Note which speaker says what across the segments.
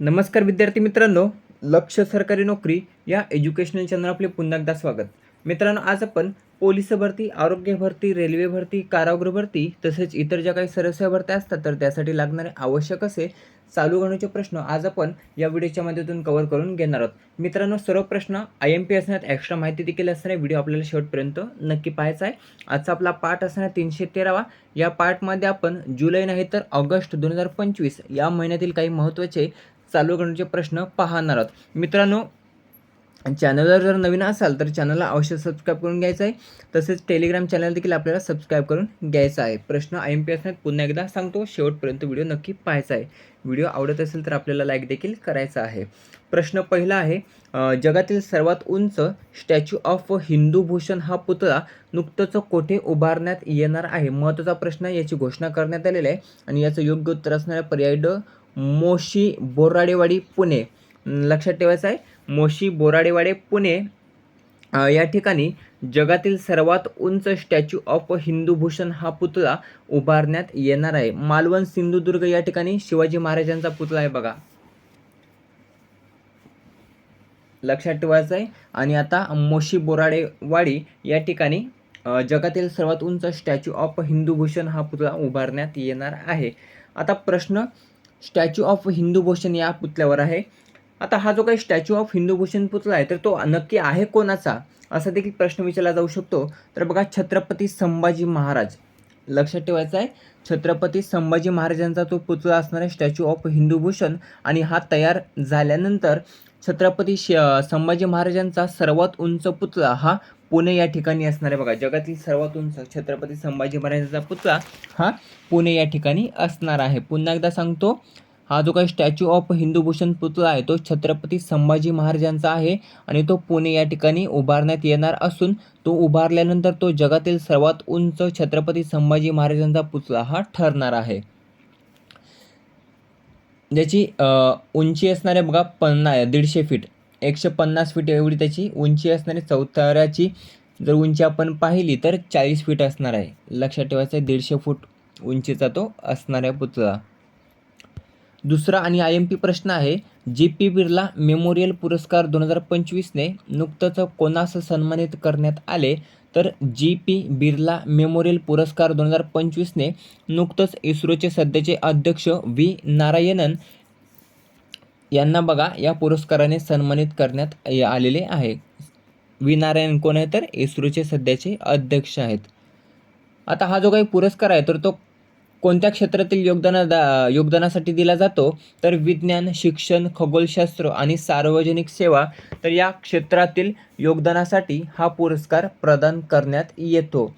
Speaker 1: नमस्कार विद्यार्थी मित्रांनो लक्ष सरकारी नोकरी या एज्युकेशनल चॅनल आपले पुन्हा एकदा स्वागत. मित्रांनो आज आपण पोलीस भरती आरोग्य भरती रेल्वे भरती कारागृह भरती तसेच इतर ज्या काही सरस्या भरत्या असतात तर त्यासाठी लागणारे आवश्यक असे चालू गणूचे प्रश्न आज आपण या व्हिडिओच्या माध्यमातून कव्हर करून घेणार आहोत. मित्रांनो सर्व प्रश्न आय एम पी असण्यात एक्स्ट्रा माहिती देखील असणारे व्हिडिओ आपल्याला शेवटपर्यंत नक्की पाहायचा आहे. आजचा आपला पाठ असणार तीनशे तेरावा. या पार्टमध्ये आपण जुलै नाही तर ऑगस्ट दोन हजार पंचवीस या महिन्यातील काही महत्त्वाचे चालू करण्याचे प्रश्न पाहणार आहोत. मित्रांनो चॅनलवर जर नवीन असाल तर चॅनलला अवश्य सबस्क्राईब करून घ्यायचं आहे. तसेच टेलिग्राम चॅनल देखील आपल्याला सबस्क्राईब करून घ्यायचा आहे. प्रश्न आय एम पी असण्यात पुन्हा एकदा सांगतो शेवटपर्यंत व्हिडिओ नक्की पाहायचा आहे. व्हिडिओ आवडत असेल तर आपल्याला लाईक देखील करायचा आहे. प्रश्न पहिला आहे जगातील सर्वात उंच स्टॅच्यू ऑफ हिंदू भूषण हा पुतळा नुकतंच कोठे उभारण्यात येणार आहे? महत्त्वाचा प्रश्न याची घोषणा करण्यात आलेली आहे. आणि याचं योग्य उत्तर असणाऱ्या पर्याय ड मोशी बोराडेवाडी पुणे. लक्षात ठेवायचं आहे मोशी बोराडेवाडे पुणे. या ठिकाणी जगातील सर्वात उंच स्टॅच्यू ऑफ हिंदू भूषण हा पुतळा उभारण्यात येणार आहे. मालवण सिंधुदुर्ग या ठिकाणी शिवाजी महाराजांचा पुतळा आहे बघा. लक्षात ठेवायचं आहे. आणि आता मोशी बोराडेवाडी या ठिकाणी जगातील सर्वात उंच स्टॅच्यू ऑफ हिंदू भूषण हा पुतळा उभारण्यात येणार आहे. आता प्रश्न स्टॅच्यू ऑफ हिंदू भूषण या पुतळ्यावर आहे. आता हा जो काही स्टॅच्यू ऑफ हिंदू भूषण पुतळा आहे तर तो नक्की आहे कोणाचा? असा देखील प्रश्न विचारला जाऊ शकतो. तर बघा छत्रपती संभाजी महाराज. लक्षात ठेवायचा आहे छत्रपती संभाजी महाराजांचा तो पुतळा असणारा स्टॅच्यू ऑफ हिंदू भूषण. आणि हा तयार झाल्यानंतर छत्रपती श संभाजी महाराजांचा सर्वात उंच पुतळा हा पुणे या ठिकाणी असणार आहे बघा जगातील सर्वात उंच छत्रपती संभाजी महाराजांचा पुतळा हा पुणे या ठिकाणी असणार आहे. पुन्हा एकदा सांगतो हा जो काही स्टॅच्यू ऑफ हिंदू भूषण पुतळा आहे तो छत्रपती संभाजी महाराजांचा आहे आणि तो पुणे या ठिकाणी उभारण्यात येणार असून तो उभारल्यानंतर तो जगातील सर्वात उंच छत्रपती संभाजी महाराजांचा पुतळा हा ठरणार आहे. ज्याची उंची असणारे बघा पन्ना दीडशे फीट एकशे पन्नास फीट एवढी त्याची उंची असणारी चौथऱ्याची जर उंची आपण पाहिली तर चाळीस फीट असणार आहे. लक्षात ठेवायचं आहे दीडशे फूट उंचीचा तो असणार आहे पुतळा. दुसरा आणि आय एम पी प्रश्न आहे जी पी बिर्ला मेमोरियल पुरस्कार दोन हजार पंचवीसने नुकतंच कोणास सन्मानित करण्यात आले? तर जी पी बिर्ला मेमोरियल पुरस्कार दोन हजार पंचवीसने नुकतंच इस्रोचे सध्याचे अध्यक्ष व्ही नारायणन यांना बघा या पुरस्काराने सन्मानित करण्यात य- आलेले आहे. वी नारायण कोण आहे तर इस्रोचे सध्याचे अध्यक्ष आहेत. आता हा जो काही पुरस्कार आहे तर तो कोणत्या क्षेत्रातील योगदाना दा योगदानासाठी दिला जातो? तर विज्ञान शिक्षण खगोलशास्त्र आणि सार्वजनिक सेवा तर या क्षेत्रातील योगदानासाठी हा पुरस्कार प्रदान करण्यात येतो.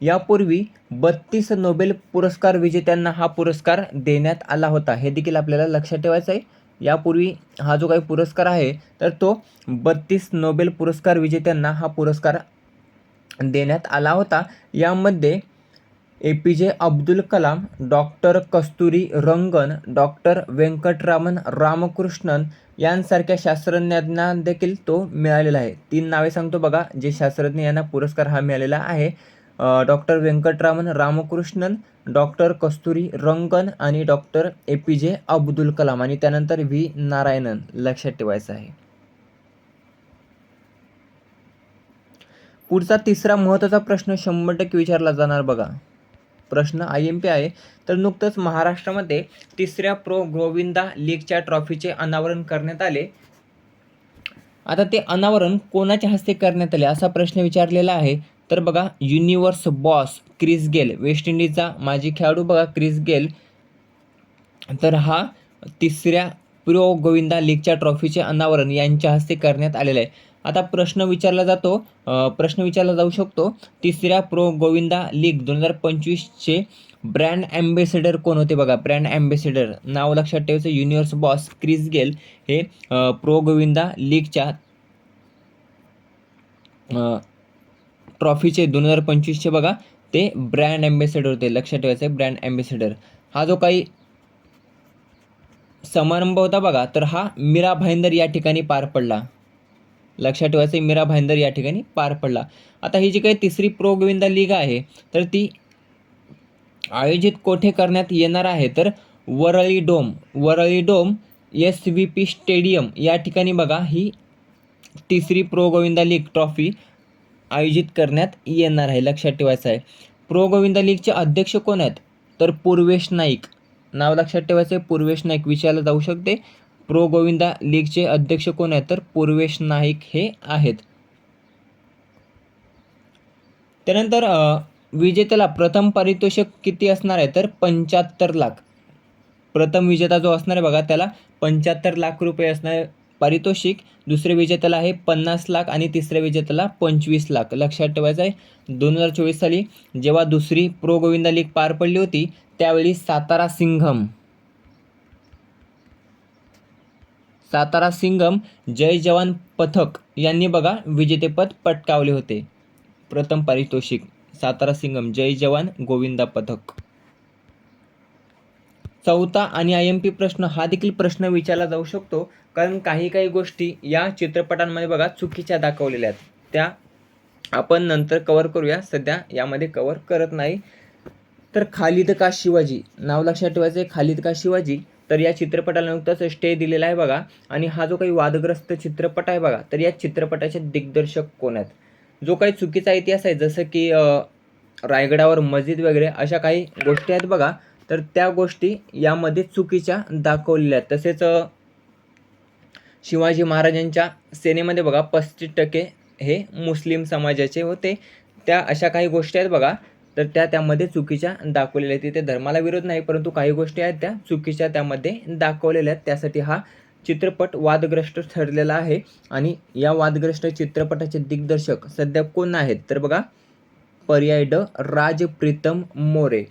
Speaker 1: यापूर्वी बत्तीस नोबेल पुरस्कार विजेत्यांना हा पुरस्कार देण्यात आला होता. हे देखील आपल्याला लक्षात ठेवायचं आहे. यापूर्वी हा जो काही पुरस्कार आहे तर तो बत्तीस नोबेल पुरस्कार विजेत्यांना हा पुरस्कार देण्यात आला होता. यामध्ये A P J Abdul Kalam doctor Kasturi Rangan doctor Venkatraman Ramakrishnan यांसारख्या शास्त्रज्ञांना देखील तो मिळालेला आहे. तीन नावे सांगतो बघा जे शास्त्रज्ञ यांना पुरस्कार हा मिळालेला आहे. डॉक्टर व्यंकटरामन रामकृष्णन डॉक्टर कस्तुरी रंगन आणि डॉक्टर ए पी जे अब्दुल कलाम. आणि त्यानंतर व्ही नारायणन लक्षात ठेवायचं आहे. पुढचा तिसरा महत्त्वाचा प्रश्न शंभर टक्के विचारला जाणार बघा. प्रश्न आय एम पी आहे. तर नुकतंच महाराष्ट्रामध्ये तिसऱ्या प्रो गोविंदा लीगच्या ट्रॉफीचे अनावरण करण्यात आले. आता ते अनावरण कोणाच्या हस्ते करण्यात आले असा प्रश्न विचारलेला आहे. तर बघा universe boss Chris Gayle West इंडिजचा माजी खेळाडू बघा क्रिस गेल तर हा तिसऱ्या प्रो गोविंदा लीगच्या ट्रॉफीचे अनावरण यांच्या हस्ते करण्यात आलेलं आहे. आता प्रश्न विचारला जातो प्रश्न विचारला जाऊ शकतो तिसऱ्या प्रो गोविंदा लीग दोन हजार पंचवीसचे ब्रँड ॲम्बेसेडर कोण होते बघा? ब्रँड ॲम्बेसेडर नाव लक्षात ठेवायचं युनिवर्स बॉस क्रिस गेल हे प्रो गोविंदा लीगच्या ट्रॉफीचे दोन हजार पंचवीसचे बघा ते ब्रँड ॲम्बेसेडर होते. लक्षात ठेवायचं आहे ब्रँड ॲम्बेसेडर हा जो काही समारंभ होता बघा तर हा मीरा भाईंदर या ठिकाणी पार पडला. लक्षात ठेवायचं मीरा भाईंदर या ठिकाणी पार पडला. आता ही जी काही तिसरी प्रो गोविंदा लीग आहे तर ती आयोजित कोठे करण्यात येणार आहे? तर Worli dome Worli dome S V P stadium या ठिकाणी बघा ही तिसरी प्रो गोविंदा लीग ट्रॉफी आयोजित करण्यात येणार आहे. लक्षात ठेवायचं आहे. प्रो गोविंदा लीगचे अध्यक्ष कोण आहेत? तर पूर्वेश नाईक. नाव लक्षात ठेवायचं आहे. पूर्वेश नाईक विचारलं जाऊ शकते. प्रो गोविंदा लीगचे अध्यक्ष कोण आहेत? तर पूर्वेश नाईक हे आहेत. त्यानंतर विजेत्याला प्रथम पारितोषिक किती असणार आहे? तर पंच्याहत्तर लाख. प्रथम विजेता जो असणार आहे बघा त्याला पंच्याहत्तर लाख रुपये असणार पारितोषिक दुसऱ्या विजेत्याला आहे पन्नास लाख आणि तिसऱ्या विजेत्याला पंचवीस लाख. लक्षात ठेवायचं आहे दोन हजार चोवीस साली जेव्हा दुसरी प्रो गोविंदा लीग पार पडली होती त्यावेळी सातारा सिंघम. सातारा सिंघम जय जवान पथक यांनी बघा विजेतेपद पटकावले होते. प्रथम पारितोषिक सातारा सिंघम जय जवान गोविंदा पथक. चौथा आणि आय एम पी प्रश्न हा देखील प्रश्न विचारला जाऊ शकतो. कारण काही काही गोष्टी या चित्रपटांमध्ये बघा चुकीच्या दाखवलेल्या आहेत. त्या आपण नंतर कवर करूया. सध्या यामध्ये कवर करत नाही. तर खालिद का शिवाजी? नाव लक्षात ठेवायचं आहे. खालिद का शिवाजी? तर या चित्रपटाला नुकताच स्टे दिलेला आहे बघा. आणि हा जो काही वादग्रस्त चित्रपट आहे बघा तर या चित्रपटाचे दिग्दर्शक कोण आहेत? जो काही चुकीचा इतिहास आहे जसं की रायगडावर मस्जिद वगैरे अशा काही गोष्टी आहेत बघा. तर त्या गोष्टी यामध्ये चुकीच्या दाखवलेल्या आहेत. तसेच शिवाजी महाराजांच्या सेनेमध्ये बघा पस्तीस टक्के हे मुस्लिम समाजाचे होते. त्या अशा काही गोष्टी आहेत बघा तर त्या त्यामध्ये चुकीच्या दाखवलेल्या आहेत. तिथे धर्माला विरोध नाही परंतु काही गोष्टी आहेत त्या चुकीच्या त्यामध्ये दाखवलेल्या आहेत. त्यासाठी हा चित्रपट वादग्रस्त ठरलेला आहे आणि या वादग्रस्त चित्रपटाचे दिग्दर्शक सध्या कोण आहेत? तर बघा पर्याय ड राजप्रीतम मोरे.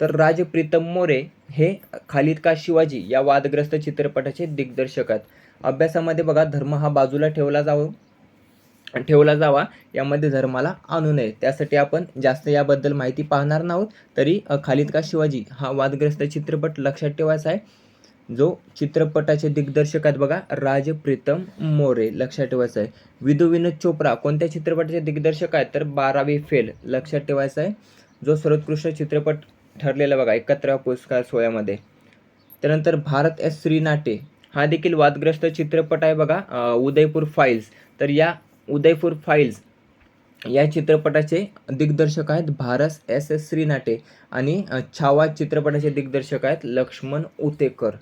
Speaker 1: तर राज प्रीतम मोरे हे खालिद का शिवाजी या वादग्रस्त चित्रपटाचे दिग्दर्शक आहेत. अभ्यासामध्ये बघा धर्म हा बाजूला ठेवला जावं ठेवला जावा यामध्ये धर्माला आणू नये. त्यासाठी आपण जास्त याबद्दल माहिती पाहणार नाहोत. तरी खालिद का शिवाजी हा वादग्रस्त चित्रपट लक्षात ठेवायचा आहे. जो चित्रपटाचे दिग्दर्शक आहेत बघा राज प्रीतम मोरे लक्षात ठेवायचं आहे. विधू विनोद चोप्रा कोणत्या चित्रपटाचे दिग्दर्शक आहेत? तर बारावी फेल लक्षात ठेवायचा आहे. जो सर्वोत्कृष्ट चित्रपट ठरलेला बघा एकत्र पुरस्कार सोहळ्यामध्ये. त्यानंतर भारत एस श्रीनाटे हा देखील वादग्रस्त चित्रपट आहे बघा उदयपूर फाईल्स तर या उदयपूर फाईल्स या चित्रपटाचे दिग्दर्शक आहेत भारत एस एस श्रीनाटे आणि छावा चित्रपटाचे दिग्दर्शक आहेत लक्ष्मण उतेकर.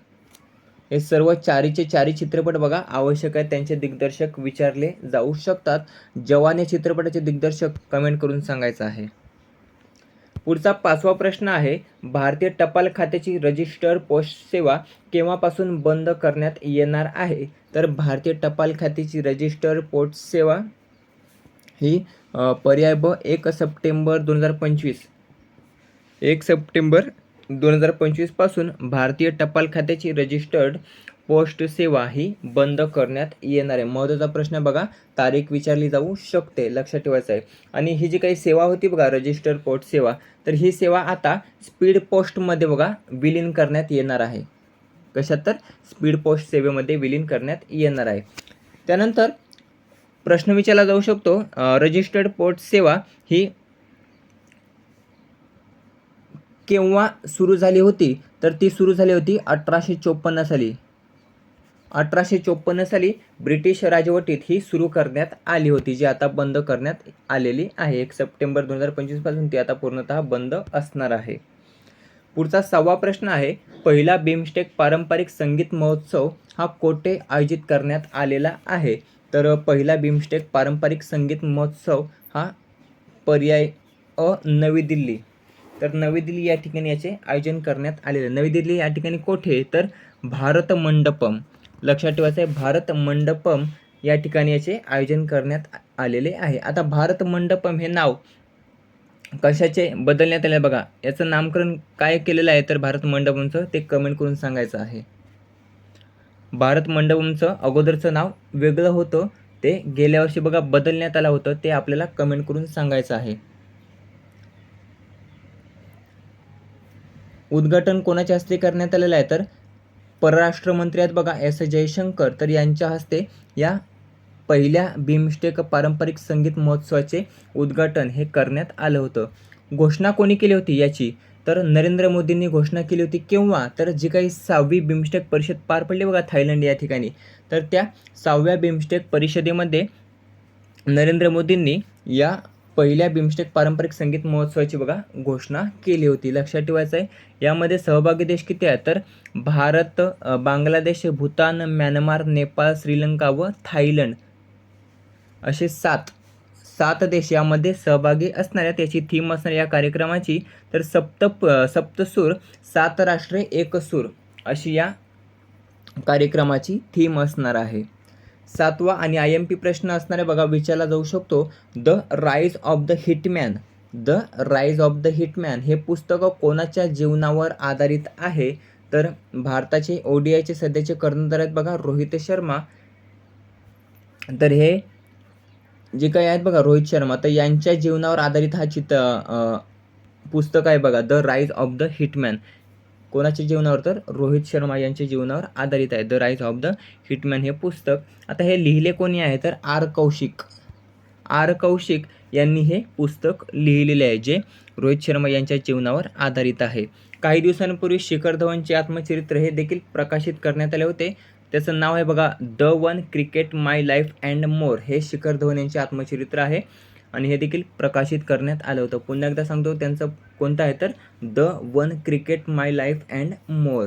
Speaker 1: हे सर्व चारीचे चारी चित्रपट बघा आवश्यक आहेत त्यांचे दिग्दर्शक विचारले जाऊ शकतात. जवान या चित्रपटाचे दिग्दर्शक कमेंट करून सांगायचं आहे. पुढचा पाचवा प्रश्न आहे भारतीय टपाल खात्याची रजिस्टर पोस्ट सेवा केव्हापासून बंद करण्यात येणार आहे? तर भारतीय टपाल खात्याची रजिस्टर पोस्ट सेवा ही पर्याय ब एक सप्टेंबर दोन हजार पंचवीस. एक सप्टेंबर दोन हजार पंचवीसपासून भारतीय टपाल खात्याची रजिस्टर्ड पोस्ट सेवा ही बंद करण्यात येणार आहे. महत्त्वाचा प्रश्न बघा तारीख विचारली जाऊ शकते लक्षात ठेवायचं आहे. आणि ही जी काही सेवा होती बघा रजिस्टर पोस्ट सेवा तर ही सेवा आता स्पीड पोस्टमध्ये बघा विलीन करण्यात येणार आहे. कशात तर? स्पीड पोस्ट सेवेमध्ये विलीन करण्यात येणार आहे. त्यानंतर प्रश्न विचारला जाऊ शकतो रजिस्टर्ड पोस्ट सेवा ही केव्हा सुरू झाली होती? तर ती सुरू झाली होती अठराशे चोपन्न साली. अठराशे चोपन्न साली ब्रिटिश राजवटीत ही सुरू करण्यात आली होती जी आता बंद करण्यात आलेली आहे. एक सप्टेंबर दोन हजार पंचवीसपासून ती आता पूर्णतः बंद असणार आहे. पुढचा सहावा प्रश्न आहे पहिला बिमस्टेक पारंपरिक संगीत महोत्सव हा कोठे आयोजित करण्यात आलेला आहे? तर पहिला बिमस्टेक पारंपरिक संगीत महोत्सव हा पर्याय अ नवी दिल्ली. तर नवी दिल्ली या ठिकाणी याचे आयोजन करण्यात आलेले नवी दिल्ली या ठिकाणी कोठे? तर भारत मंडपम लक्षात ठेवायचं आहे भारत मंडपम या ठिकाणी याचे आयोजन करण्यात आलेले आहे. आता भारत मंडपम हे नाव कशाचे बदलण्यात आले बघा. याचं नामकरण काय केलेलं आहे तर भारत मंडपमचं ते कमेंट करून सांगायचं आहे. भारत मंडपमचं अगोदरचं नाव वेगळं होतं. ते गेल्या वर्षी बघा बदलण्यात आलं होतं. ते आपल्याला कमेंट करून सांगायचं आहे. उद्घाटन कोणाच्या हस्ते करण्यात आलेलं आहे तर परराष्ट्र मंत्री आहेत बघा एस. जयशंकर तर यांच्या हस्ते या पहिल्या बिमस्टेक पारंपरिक संगीत महोत्सवाचे उद्घाटन हे करण्यात आलं होतं. घोषणा कोणी केली होती याची? तर नरेंद्र मोदींनी घोषणा केली होती केव्हा? तर जी काही सहावी बिमस्टेक परिषद पार पडली बघा थायलंड या ठिकाणी. तर त्या सहाव्या बिमस्टेक परिषदेमध्ये नरेंद्र मोदींनी या पहिल्या बिमस्टेक पारंपरिक संगीत महोत्सवाची बघा घोषणा केली होती. लक्षात ठेवायचं आहे यामध्ये सहभागी देश किती आहे तर भारत बांगलादेश भूतान म्यानमार नेपाळ श्रीलंका व थायलंड असे सात सात देश यामध्ये सहभागी असणाऱ्या त्याची थीम असणार या कार्यक्रमाची. तर सप्त सप्तसूर सात राष्ट्रे एक सूर अशी या कार्यक्रमाची थीम असणार आहे. सातवा आणि आय एम पी प्रश्न असणारे बघा विचारला जाऊ शकतो. The rise of the hitman the rise of the hitman हे पुस्तक कोणाच्या जीवनावर आधारित आहे? तर भारताचे ओडीआयचे सध्याचे कर्णधार आहेत बघा रोहित शर्मा. तर हे जे काही आहेत बघा रोहित शर्मा तर यांच्या जीवनावर आधारित हा चित्र पुस्तक आहे बघा the rise of the hitman कोणाच्या जीवनावर तर? रोहित शर्मा यांच्या जीवनावर आधारित आहे. The rise of the hitman हे पुस्तक. आता हे लिहिले कोणी आहे? तर आर कौशिक. आर कौशिक यांनी हे पुस्तक लिहिलेले आहे जे रोहित शर्मा यांच्या जीवनावर आधारित आहे. काही दिवसांपूर्वी शिखर धवनचे आत्मचरित्र हे देखील प्रकाशित करण्यात आले होते. त्याचं नाव आहे बघा the one cricket my life and more. हे शिखर धवन यांचे आत्मचरित्र आहे. आणि हे देखील प्रकाशित करण्यात आलं होतं. पुन्हा एकदा सांगतो त्यांचं कोणतं आहे तर? The one cricket my life and more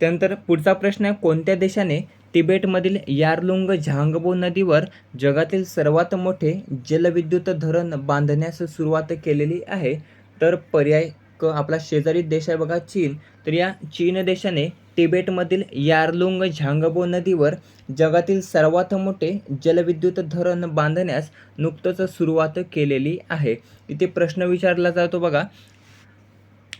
Speaker 1: त्यानंतर पुढचा प्रश्न आहे कोणत्या देशाने तिबेटमधील यारलुंग झांगबो नदीवर जगातील सर्वात मोठे जलविद्युत धरण बांधण्यास सुरुवात केलेली आहे? तर पर्याय क आपला शेजारी देश आहे बघा चीन. तर या चीन देशाने तिबेटमधील यारलुंग झांगबो नदीवर जगातील सर्वात मोठे जलविद्युत धरण बांधण्यास नुकतंच सुरुवात केलेली आहे. इथे प्रश्न विचारला जातो बघा.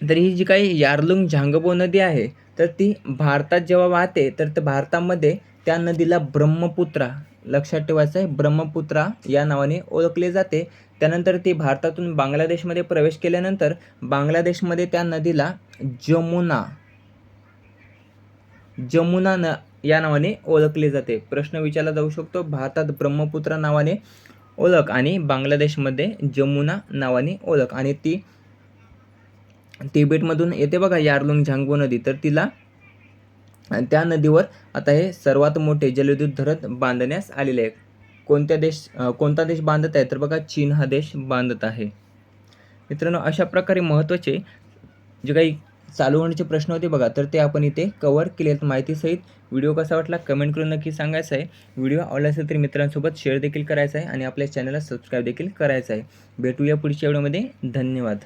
Speaker 1: तर ही जी काही यारलुंग झांगबो नदी आहे तर ती भारतात जेव्हा वाहते तर ते भारतामध्ये त्या नदीला ब्रह्मपुत्रा लक्षात ठेवायचं आहे ब्रह्मपुत्रा या नावाने ओळखले जाते. त्यानंतर ती भारतातून बांगलादेशमध्ये प्रवेश केल्यानंतर बांगलादेशमध्ये त्या नदीला जमुना जमुना न या नावाने ओळखले जाते. प्रश्न विचारला जाऊ शकतो. भारतात ब्रह्मपुत्रा नावाने ओळख आणि बांगलादेशमध्ये जमुना नावाने ओळख. आणि ती तिबेटमधून येते बघा यारलुंग झांगो नदी. तर तिला त्या नदीवर आता हे सर्वात मोठे जलविद्युत धरण बांधण्यास आलेले आहे. कोणत्या देश कोणता देश बांधत आहे? तर बघा चीन हा देश बांधत आहे. मित्रांनो अशा प्रकारे महत्त्वाचे जे काही चालू होण्याचे प्रश्न होते बघा तर ते आपण इथे कवर केले आहेत माहितीसहित. व्हिडिओ कसा वाटला कमेंट करून नक्की सांगायचं आहे. व्हिडिओ आवडला असेल तर मित्रांसोबत शेअर देखील करायचा आहे आणि आपल्या चॅनलला सबस्क्राईब देखील करायचं आहे. भेटूया पुढच्या व्हिडिओमध्ये धन्यवाद.